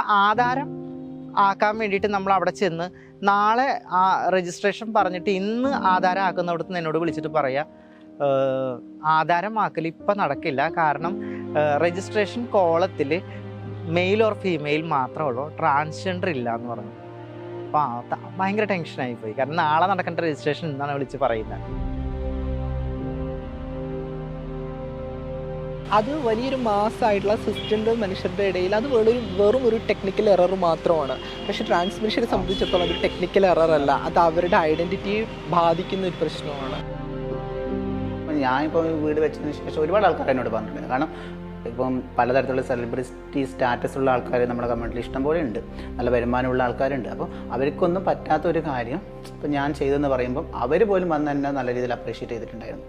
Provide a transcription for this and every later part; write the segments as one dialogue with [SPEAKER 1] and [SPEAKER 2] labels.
[SPEAKER 1] ആധാരം ആക്കാൻ വേണ്ടിയിട്ട് നമ്മൾ അവിടെ ചെന്ന് നാളെ ആ രജിസ്ട്രേഷൻ പറഞ്ഞിട്ട് ഇന്ന് ആധാരം ആക്കുന്നവിടുത്ത് എന്നോട് വിളിച്ചിട്ട് പറയാം ആധാരം ആക്കൽ ഇപ്പം നടക്കില്ല. കാരണം രജിസ്ട്രേഷൻ കോളത്തിൽ മെയിൽ ഓർ ഫീമെയിൽ മാത്രമേ ഉള്ളൂ. ട്രാൻസ്ജെൻഡർ ഇല്ല എന്ന് പറഞ്ഞു അപ്പോൾ ഭയങ്കര ടെൻഷനായി പോയി. കാരണം നാളെ നടക്കേണ്ട രജിസ്ട്രേഷൻ എന്നാണ് വിളിച്ച് പറയുന്നത്
[SPEAKER 2] അത് വലിയൊരു മാസമായിട്ടുള്ള സിസ്റ്റന്റെ മനുഷ്യരുടെ ഇടയിൽ അത് വെറും വെറും ഒരു ടെക്നിക്കൽ എറർ മാത്രമാണ്. പക്ഷേ ട്രാൻസ്മിഷനെ സംബന്ധിച്ചിടത്തോളം അതൊരു ടെക്നിക്കൽ എറർ അല്ല. അത് അവരുടെ ഐഡന്റിറ്റി ബാധിക്കുന്ന ഒരു പ്രശ്നമാണ്.
[SPEAKER 3] ഞാനിപ്പോൾ വീട് വെച്ചതിന് ശേഷം ഒരുപാട് ആൾക്കാർ എന്നോട് പറഞ്ഞിട്ടുണ്ട്. കാരണം ഇപ്പം പലതരത്തിലുള്ള സെലിബ്രിറ്റി സ്റ്റാറ്റസ് ഉള്ള ആൾക്കാർ നമ്മുടെ കമ്മ്യൂണിറ്റിയിൽ ഇഷ്ടംപോലെ ഉണ്ട്. നല്ല വരുമാനമുള്ള ആൾക്കാരുണ്ട്. അപ്പോൾ അവർക്കൊന്നും പറ്റാത്ത ഒരു കാര്യം ഇപ്പം ഞാൻ ചെയ്തെന്ന് പറയുമ്പം അവർ പോലും വന്ന് തന്നെ നല്ല രീതിയിൽ അപ്രീഷിയേറ്റ് ചെയ്തിട്ടുണ്ടായിരുന്നു.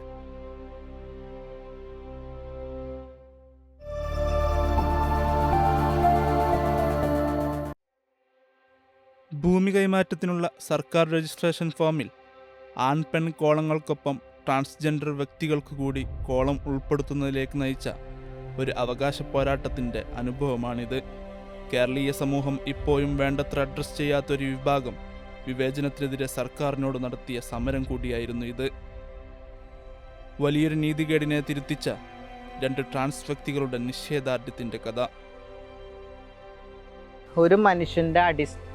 [SPEAKER 4] ഭൂമി കൈമാറ്റത്തിനുള്ള സർക്കാർ രജിസ്ട്രേഷൻ ഫോമിൽ ആൺ പെൺ കോളങ്ങൾക്കൊപ്പം ട്രാൻസ്ജെൻഡർ വ്യക്തികൾക്ക് കൂടി കോളം ഉൾപ്പെടുത്തുന്നതിലേക്ക് നയിച്ച ഒരു അവകാശ പോരാട്ടത്തിന്റെ അനുഭവമാണിത്. കേരളീയ സമൂഹം ഇപ്പോഴും വേണ്ടത്ര അഡ്രസ് ചെയ്യാത്തൊരു വിഭാഗം വിവേചനത്തിനെതിരെ സർക്കാരിനോട് നടത്തിയ സമരം കൂടിയായിരുന്നു ഇത്. വലിയൊരു നീതികേടിനെ തിരുത്തിച്ച രണ്ട് ട്രാൻസ് വ്യക്തികളുടെ നിഷേധാർഢ്യത്തിന്റെ കഥ.
[SPEAKER 1] ഒരു മനുഷ്യന്റെ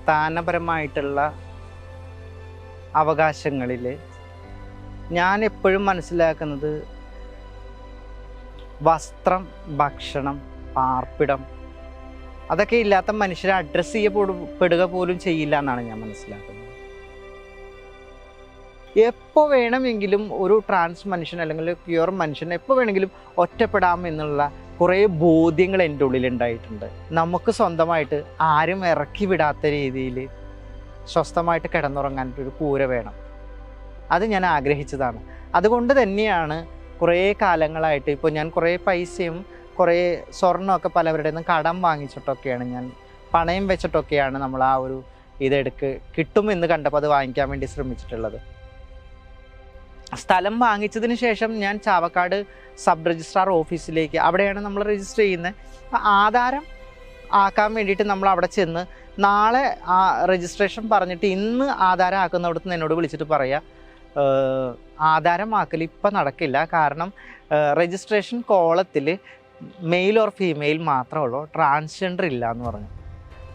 [SPEAKER 1] അടിസ്ഥാനപരമായിട്ടുള്ള അവകാശങ്ങളിൽ ഞാൻ എപ്പോഴും മനസ്സിലാക്കുന്നത് വസ്ത്രം ഭക്ഷണം പാർപ്പിടം അതൊക്കെ ഇല്ലാത്ത മനുഷ്യരെ അഡ്രസ്സ് ചെയ്യപ്പെടുക പോലും ചെയ്യില്ല എന്നാണ് ഞാൻ മനസ്സിലാക്കുന്നത്. എപ്പോൾ വേണമെങ്കിലും ഒരു ട്രാൻസ് മനുഷ്യൻ അല്ലെങ്കിൽ പ്യുവർ മനുഷ്യൻ എപ്പോൾ വേണമെങ്കിലും ഒറ്റപ്പെടാം എന്നുള്ള കുറേ ബോധ്യങ്ങൾ എന്റെ ഉള്ളിലുണ്ടായിട്ടുണ്ട്. നമുക്ക് സ്വന്തമായിട്ട് ആരും ഇറക്കി വിടാത്ത രീതിയിൽ സ്വസ്ഥമായിട്ട് കിടന്നുറങ്ങാൻ ഒരു കൂര വേണം. അത് ഞാൻ ആഗ്രഹിച്ചതാണ്. അതുകൊണ്ട് തന്നെയാണ് കുറേ കാലങ്ങളായിട്ട് ഇപ്പോൾ ഞാൻ കുറേ പൈസയും കുറേ സ്വർണമൊക്കെ പലവരുടെ നിന്ന് കടം വാങ്ങിച്ചിട്ടൊക്കെയാണ് ഞാൻ പണയം വെച്ചിട്ടൊക്കെയാണ് നമ്മൾ ആ ഒരു ഇതെടുക്ക് കിട്ടുമെന്ന് കണ്ടപ്പോൾ അത് വാങ്ങിക്കാൻ വേണ്ടി ശ്രമിച്ചിട്ടുള്ളത്. സ്ഥലം വാങ്ങിച്ചതിന് ശേഷം ഞാൻ ചാവക്കാട് സബ് രജിസ്ട്രാർ ഓഫീസിലേക്ക് അവിടെയാണ് നമ്മൾ രജിസ്റ്റർ ചെയ്യുന്നത്. ആധാരം ആക്കാൻ വേണ്ടിയിട്ട് നമ്മൾ അവിടെ ചെന്ന് നാളെ ആ രജിസ്ട്രേഷൻ പറഞ്ഞിട്ട് ഇന്ന് ആധാരം ആക്കുന്നവിടുത്ത് നിന്ന് എന്നോട് വിളിച്ചിട്ട് പറയാം ആധാരം ആക്കൽ ഇപ്പം നടക്കില്ല. കാരണം രജിസ്ട്രേഷൻ കോളത്തിൽ മെയിൽ ഓർ ഫീമെയിൽ മാത്രമേ ഉള്ളൂ. ട്രാൻസ്ജെൻഡർ ഇല്ല എന്ന് പറഞ്ഞു.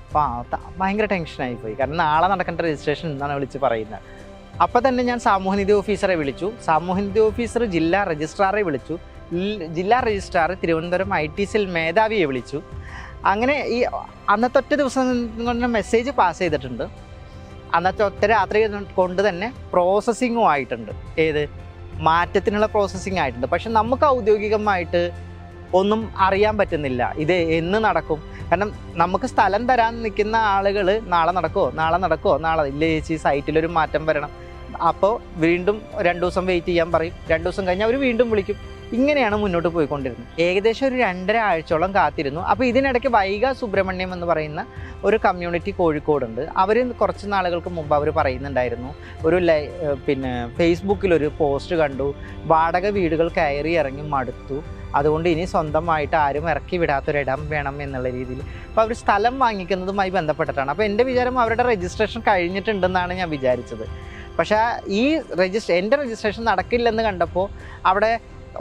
[SPEAKER 1] അപ്പോൾ ഭയങ്കര ടെൻഷനായി പോയി. കാരണം നാളെ നടക്കേണ്ട രജിസ്ട്രേഷൻ എന്നാണ് വിളിച്ച് പറയുന്നത്. അപ്പോൾ തന്നെ ഞാൻ സാമൂഹ്യനിധി ഓഫീസറെ വിളിച്ചു. സാമൂഹ്യനിധി ഓഫീസർ ജില്ലാ രജിസ്ട്രാറെ വിളിച്ചു. ജില്ലാ രജിസ്ട്രാർ തിരുവനന്തപുരം ഐ ടി സിൽ മേധാവിയെ വിളിച്ചു. അങ്ങനെ ഈ അന്നത്തെ ഒറ്റ ദിവസം കൊണ്ട് മെസ്സേജ് പാസ് ചെയ്തിട്ടുണ്ട്. അന്നത്തെ ഒറ്റ രാത്രി കൊണ്ട് തന്നെ പ്രോസസ്സിങ്ങും ആയിട്ടുണ്ട്. ഏത്? മാറ്റത്തിനുള്ള പ്രോസസ്സിങ് ആയിട്ടുണ്ട്. പക്ഷെ നമുക്ക് ഔദ്യോഗികമായിട്ട് ഒന്നും അറിയാൻ പറ്റുന്നില്ല. ഇത് എന്ന് നടക്കും? കാരണം നമുക്ക് സ്ഥലം തരാൻ നിൽക്കുന്ന ആളുകൾ നാളെ നടക്കുമോ നാളെ നടക്കുമോ നാളെ ഇല്ല ചേച്ചി സൈറ്റിലൊരു മാറ്റം വരണം. അപ്പോൾ വീണ്ടും രണ്ട് ദിവസം വെയിറ്റ് ചെയ്യാൻ പറയും. രണ്ട് ദിവസം കഴിഞ്ഞ് അവർ വീണ്ടും വിളിക്കും. ഇങ്ങനെയാണ് മുന്നോട്ട് പോയിക്കൊണ്ടിരുന്നത്. ഏകദേശം ഒരു രണ്ടര ആഴ്ചയോളം കാത്തിരുന്നു. അപ്പോൾ ഇതിനിടയ്ക്ക് വൈഗ സുബ്രഹ്മണ്യം എന്ന് പറയുന്ന ഒരു കമ്മ്യൂണിറ്റി കോഴിക്കോടുണ്ട്. അവർ കുറച്ച് നാളുകൾക്ക് മുമ്പ് അവർ പറയുന്നുണ്ടായിരുന്നു. ഒരു ലൈ പിന്നെ ഫേസ്ബുക്കിലൊരു പോസ്റ്റ് കണ്ടു. വാടക വീടുകൾ കയറി ഇറങ്ങി മടുത്തു. അതുകൊണ്ട് ഇനി സ്വന്തമായിട്ട് ആരും ഇറക്കി വിടാത്തൊരിടം വേണം എന്നുള്ള രീതിയിൽ. അപ്പോൾ അവർ സ്ഥലം വാങ്ങിക്കുന്നതുമായി ബന്ധപ്പെട്ടിട്ടാണ്. അപ്പോൾ എന്റെ വിചാരം അവരുടെ രജിസ്ട്രേഷൻ കഴിഞ്ഞിട്ടുണ്ടെന്നാണ് ഞാൻ വിചാരിച്ചത്. പക്ഷേ ഈ രജിസ്റ്റർ എന്റെ രജിസ്ട്രേഷൻ നടക്കില്ലെന്ന് കണ്ടപ്പോൾ അവിടെ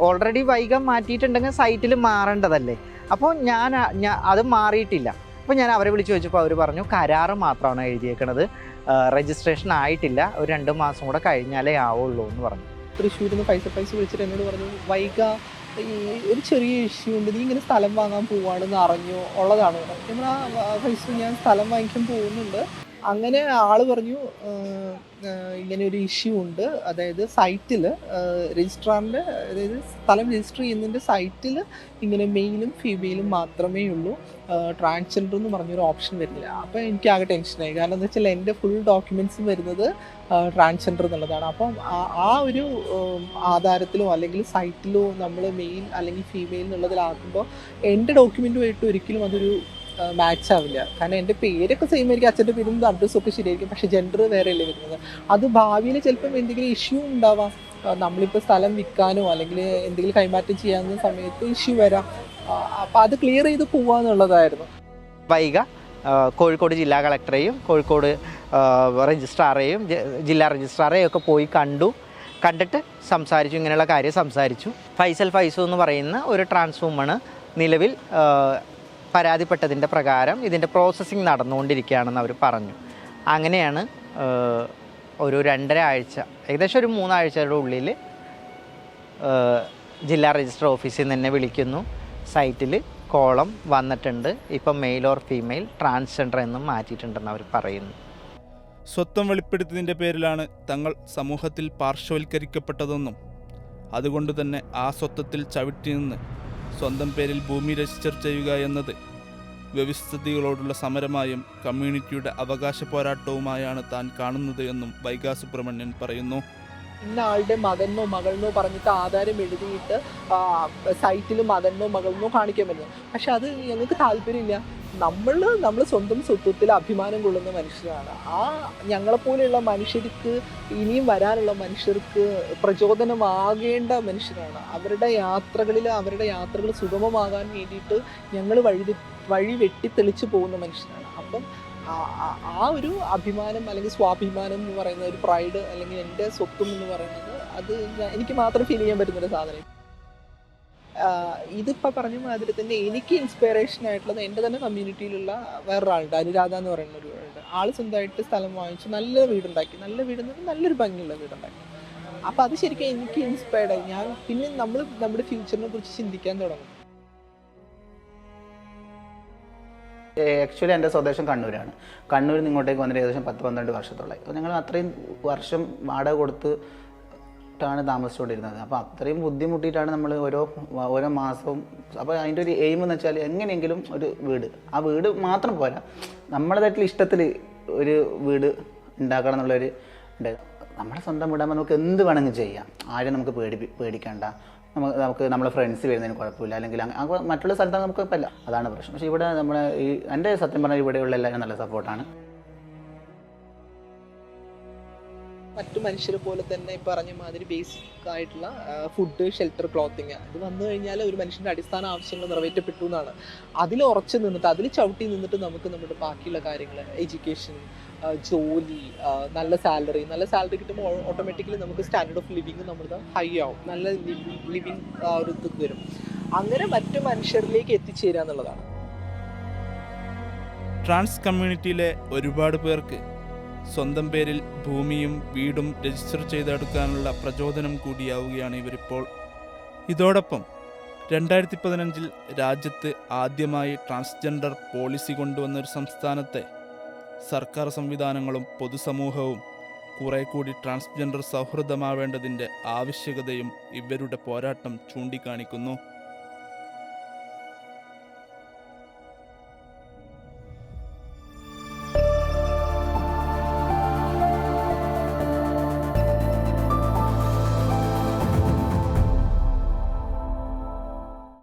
[SPEAKER 1] ഓൾറെഡി വൈകം മാറ്റിയിട്ടുണ്ടെങ്കിൽ സൈറ്റിൽ മാറേണ്ടതല്ലേ? അപ്പോൾ ഞാൻ ഞാൻ അത് മാറിയിട്ടില്ല. അപ്പോൾ ഞാൻ അവരെ വിളിച്ച് ചോദിച്ചപ്പോൾ അവർ പറഞ്ഞു കരാറ് മാത്രമാണ് എഴുതിയേക്കണത്. രജിസ്ട്രേഷൻ ആയിട്ടില്ല. ഒരു രണ്ട് മാസം കൂടെ കഴിഞ്ഞാലേ ആവുള്ളൂ എന്ന് പറഞ്ഞു.
[SPEAKER 2] തൃശ്ശൂരിൽ നിന്ന് പൈസ പൈസ വിളിച്ചിട്ട് എന്നോട് പറഞ്ഞു വൈക ഒരു ചെറിയ ഇഷ്യൂ ഉണ്ട്. നീ ഇങ്ങനെ സ്ഥലം വാങ്ങാൻ പോവാണെന്ന് അറിഞ്ഞു ഉള്ളതാണ്. നമ്മൾ ആ പൈസ ഞാൻ സ്ഥലം വാങ്ങിക്കാൻ പോകുന്നുണ്ട്. അങ്ങനെ ആൾ പറഞ്ഞു "ആഹ്, ആഹ് ഇങ്ങനെ ഒരു ഇഷ്യൂ ഉണ്ട്. അതായത് സൈറ്റിൽ രജിസ്ട്രാറിന്റെ അതായത് സ്ഥലം രജിസ്റ്റർ ചെയ്യുന്നതിന്റെ സൈറ്റിൽ ഇങ്ങനെ മെയിലും ഫീമെയിലും മാത്രമേ ഉള്ളൂ. ട്രാൻസ്ജെൻഡർ എന്ന് പറഞ്ഞൊരു ഓപ്ഷൻ വരുന്നില്ല. അപ്പോൾ എനിക്ക് ആകെ ടെൻഷനായി കാരണം എന്താ വെച്ചാൽ എന്റെ ഫുൾ ഡോക്യുമെന്റ്സും വരുന്നത് ട്രാൻസ്ജെൻഡർ എന്നുള്ളതാണ്. അപ്പം ആ ഒരു ആധാരത്തിലോ അല്ലെങ്കിൽ സൈറ്റിലോ നമ്മൾ മെയിൽ അല്ലെങ്കിൽ ഫീമെയിൽ എന്നുള്ളതിലാക്കുമ്പോൾ എന്റെ ഡോക്യുമെന്റുമായിട്ട് ഒരിക്കലും അതൊരു മാച്ച് ആവില്ല. കാരണം എന്റെ പേരൊക്കെ സെയിം ആയിരിക്കും. അച്ഛന്റെ പേരും അഡ്രസ്സും ഒക്കെ ശരിയായിരിക്കും. പക്ഷെ ജെൻഡർ വേറെ അല്ലേ വരുന്നത്. അത് ഭാവിയിൽ ചിലപ്പം എന്തെങ്കിലും ഇഷ്യൂ ഉണ്ടാവാം. നമ്മളിപ്പോൾ സ്ഥലം വിൽക്കാനോ അല്ലെങ്കിൽ എന്തെങ്കിലും കൈമാറ്റം ചെയ്യാവുന്ന സമയത്ത് ഇഷ്യൂ വരാം. അപ്പം അത് ക്ലിയർ ചെയ്ത് പോവാന്നുള്ളതായിരുന്നു
[SPEAKER 1] വൈക കോഴിക്കോട് ജില്ലാ കളക്ടറേയും കോഴിക്കോട് രജിസ്ട്രാറേയും ജില്ലാ രജിസ്ട്രാറെയും ഒക്കെ പോയി കണ്ടു. കണ്ടിട്ട് സംസാരിച്ചു. ഇങ്ങനെയുള്ള കാര്യം സംസാരിച്ചു. ഫൈസൽ ഫൈസു എന്ന് പറയുന്ന ഒരു ട്രാൻസ് വുമണ് നിലവിൽ പരാതിപ്പെട്ടതിന്റെ പ്രകാരം ഇതിന്റെ പ്രോസസ്സിങ് നടന്നുകൊണ്ടിരിക്കുകയാണെന്ന് അവർ പറഞ്ഞു. അങ്ങനെയാണ് ഒരു രണ്ടര ആഴ്ച ഏകദേശം ഒരു മൂന്നാഴ്ചയുടെ ഉള്ളിൽ ജില്ലാ രജിസ്റ്റർ ഓഫീസിൽ നിന്ന് വിളിക്കുന്നു. സൈറ്റിൽ കോളം വന്നിട്ടുണ്ട്. ഇപ്പം മെയിൽ ഓർ ഫീമെയിൽ ട്രാൻസ്ജെൻഡർ എന്നും മാറ്റിയിട്ടുണ്ടെന്ന് അവർ പറയുന്നു.
[SPEAKER 4] സ്വത്വം വെളിപ്പെടുത്തിയതിന്റെ പേരിലാണ് തങ്ങൾ സമൂഹത്തിൽ പാർശ്വവൽക്കരിക്കപ്പെട്ടതെന്നും അതുകൊണ്ട് തന്നെ ആ സ്വത്വത്തിൽ ചവിട്ടി നിന്ന് സ്വന്തം പേരിൽ ഭൂമി രജിസ്റ്റർ ചെയ്യുക എന്നത് വ്യവസ്ഥിതികളോടുള്ള സമരമായും കമ്മ്യൂണിറ്റിയുടെ അവകാശ പോരാട്ടവുമായാണ് താൻ കാണുന്നത് എന്നും വൈകാ സുബ്രഹ്മണ്യൻ പറയുന്നു.
[SPEAKER 2] ഇന്ന ആളുടെ മകനോ മകളെന്നോ പറഞ്ഞിട്ട് ആധാരം എഴുതിയിട്ട് സൈറ്റിൽ മകനോ മകളെന്നോ കാണിക്കാൻ പറ്റുന്നു പക്ഷെ അത് ഞങ്ങൾക്ക് താല്പര്യമില്ല. നമ്മൾ നമ്മൾ സ്വന്തം സ്വത്വത്തിൽ അഭിമാനം കൊള്ളുന്ന മനുഷ്യരാണ്. ആ ഞങ്ങളെപ്പോലെയുള്ള മനുഷ്യർക്ക് ഇനിയും വരാനുള്ള മനുഷ്യർക്ക് പ്രചോദനമാകേണ്ട മനുഷ്യരാണ്. അവരുടെ യാത്രകളിൽ അവരുടെ യാത്രകൾ സുഗമമാകാൻ വേണ്ടിയിട്ട് ഞങ്ങൾ വഴി വഴി വെട്ടിത്തെളിച്ച് പോകുന്ന മനുഷ്യരാണ്. അപ്പം ആ- ഒരു അഭിമാനം അല്ലെങ്കിൽ സ്വാഭിമാനം എന്ന് പറയുന്ന ഒരു പ്രൈഡ് അല്ലെങ്കിൽ എന്റെ സ്വത്വം എന്ന് പറയുന്നത് അത് എനിക്ക് മാത്രം ഫീൽ ചെയ്യാൻ പറ്റുന്നൊരു സാധനം. ഇതിപ്പോൾ ഇതിപ്പോ പറഞ്ഞ മാതിരി തന്നെ എനിക്ക് ഇൻസ്പിറേഷൻ ആയിട്ടുള്ളത് എന്റെ തന്നെ കമ്മ്യൂണിറ്റിയിലുള്ള വേറൊരാളുണ്ട്. അനുരാധ എന്ന് പറയുന്ന ഒരു ആളുണ്ട്. ആൾ സ്വന്തമായിട്ട് സ്ഥലം വാങ്ങിച്ച് നല്ല വീടുണ്ടാക്കി. നല്ല വീട് എന്നിട്ട് നല്ലൊരു ഭംഗിയുള്ള വീടുണ്ടാക്കി. അപ്പോൾ അത് ശരിക്കും എനിക്ക് ഇൻസ്പയർഡായി ഞാൻ പിന്നെ നമ്മൾ നമ്മുടെ ഫ്യൂച്ചറിനെ കുറിച്ച് ചിന്തിക്കാൻ തുടങ്ങും.
[SPEAKER 3] ആക്ച്വലി എന്റെ സ്വദേശം കണ്ണൂരാണ്. കണ്ണൂരിൽ നിന്ന് ഇങ്ങോട്ടേക്ക് വന്നിട്ട് ഏകദേശം പത്ത് പന്ത്രണ്ട് വർഷത്തോളായി. അപ്പോൾ ഞങ്ങൾ അത്രയും വർഷം വാടക കൊടുത്ത് ാണ് താമസിച്ചുകൊണ്ടിരുന്നത്. അപ്പോൾ അത്രയും ബുദ്ധിമുട്ടിയിട്ടാണ് നമ്മൾ ഓരോ ഓരോ മാസവും അപ്പോൾ അതിന്റെ ഒരു എയിം എന്ന് വെച്ചാൽ എങ്ങനെയെങ്കിലും ഒരു വീട്. ആ വീട് മാത്രം പോരാ. നമ്മളതായിട്ടുള്ള ഇഷ്ടത്തിൽ ഒരു വീട് ഉണ്ടാക്കണം എന്നുള്ളൊരു ഉണ്ട് നമ്മുടെ സ്വന്തം വീടാകുമ്പോൾ നമുക്ക് എന്ത് വേണമെങ്കിലും ചെയ്യാം. ആരും നമുക്ക് പേടി പേടിക്കണ്ട. നമുക്ക് നമുക്ക് നമ്മളെ ഫ്രണ്ട്സ് വരുന്നതിന് കുഴപ്പമില്ല. അല്ലെങ്കിൽ മറ്റുള്ള സ്ഥലത്താണ് നമുക്ക് കുഴപ്പമില്ല. അതാണ് പ്രശ്നം. പക്ഷേ ഇവിടെ നമ്മളെ ഈ എന്റെ സത്യം പറഞ്ഞാൽ ഇവിടെയുള്ള എല്ലാവരും നല്ല സപ്പോർട്ടാണ്
[SPEAKER 2] മറ്റു മനുഷ്യരെ പോലെ തന്നെ പറഞ്ഞ മാതിരി ബേസിക് ആയിട്ടുള്ള ഫുഡ് ഷെൽട്ടർ ക്ലോത്തിങ് ഇത് വന്നു കഴിഞ്ഞാൽ ഒരു മനുഷ്യന്റെ അടിസ്ഥാന ആവശ്യങ്ങൾ നിറവേറ്റപ്പെട്ടു എന്നാണ്. അതിൽ ഉറച്ചു നിന്നിട്ട് അതിൽ ചവിട്ടി നിന്നിട്ട് നമുക്ക് നമ്മുടെ ബാക്കിയുള്ള കാര്യങ്ങൾ എഡ്യൂക്കേഷൻ ജോലി നല്ല സാലറി നല്ല സാലറി കിട്ടുമ്പോൾ ഓട്ടോമാറ്റിക്കലി നമുക്ക് സ്റ്റാൻഡേർഡ് ഓഫ് ലിവിങ് നമ്മുടെ ഹൈ ആവും. നല്ല ലിവിങ് ഒരു ഇത് വരും. അങ്ങനെ മറ്റു മനുഷ്യരിലേക്ക് എത്തിച്ചേരുക എന്നുള്ളതാണ്.
[SPEAKER 4] ട്രാൻസ് കമ്മ്യൂണിറ്റിയിലെ ഒരുപാട് പേർക്ക് സ്വന്തം പേരിൽ ഭൂമിയും വീടും രജിസ്റ്റർ ചെയ്തെടുക്കാനുള്ള പ്രചോദനം കൂടിയാവുകയാണ് ഇവരിപ്പോൾ. ഇതോടൊപ്പം രണ്ടായിരത്തി പതിനഞ്ചിൽ രാജ്യത്ത് ആദ്യമായി ട്രാൻസ്ജെൻഡർ പോളിസി കൊണ്ടുവന്ന ഒരു സംസ്ഥാനത്തെ സർക്കാർ സംവിധാനങ്ങളും പൊതുസമൂഹവും കുറെ കൂടി ട്രാൻസ്ജെൻഡർ സൗഹൃദമാവേണ്ടതിന്റെ ആവശ്യകതയും ഇവരുടെ പോരാട്ടം ചൂണ്ടിക്കാണിക്കുന്നു.